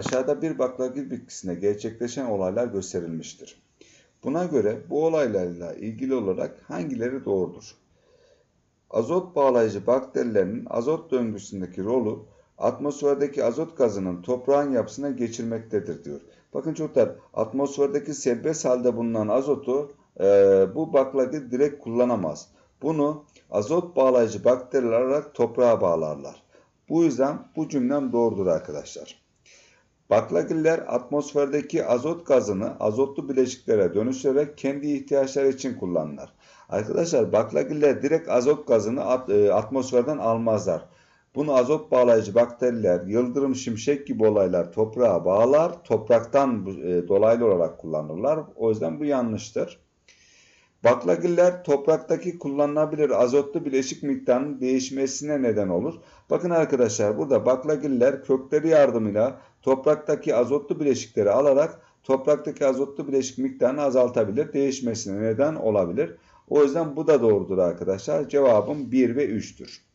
Aşağıda bir baklagil bitkisinde gerçekleşen olaylar gösterilmiştir. Buna göre bu olaylarla ilgili olarak hangileri doğrudur? Azot bağlayıcı bakterilerin azot döngüsündeki rolü atmosferdeki azot gazının toprağın yapısına geçirmektedir diyor. Bakın çocuklar atmosferdeki serbest halde bulunan azotu e, bu baklagil direkt kullanamaz. Bunu azot bağlayıcı bakteriler olarak toprağa bağlarlar. Bu yüzden bu cümlem doğrudur arkadaşlar. Baklagiller atmosferdeki azot gazını azotlu bileşiklere dönüştürerek kendi ihtiyaçları için kullanırlar. Arkadaşlar baklagiller direkt azot gazını at, e, atmosferden almazlar. Bunu azot bağlayıcı bakteriler, yıldırım, şimşek gibi olaylar toprağa bağlar, topraktan e, dolaylı olarak kullanırlar. O yüzden bu yanlıştır. Baklagiller topraktaki kullanılabilir azotlu bileşik miktarının değişmesine neden olur. Bakın arkadaşlar burada baklagiller kökleri yardımıyla topraktaki azotlu bileşikleri alarak topraktaki azotlu bileşik miktarını azaltabilir, değişmesine neden olabilir. O yüzden bu da doğrudur arkadaşlar. Cevabım 1 ve 3'tür.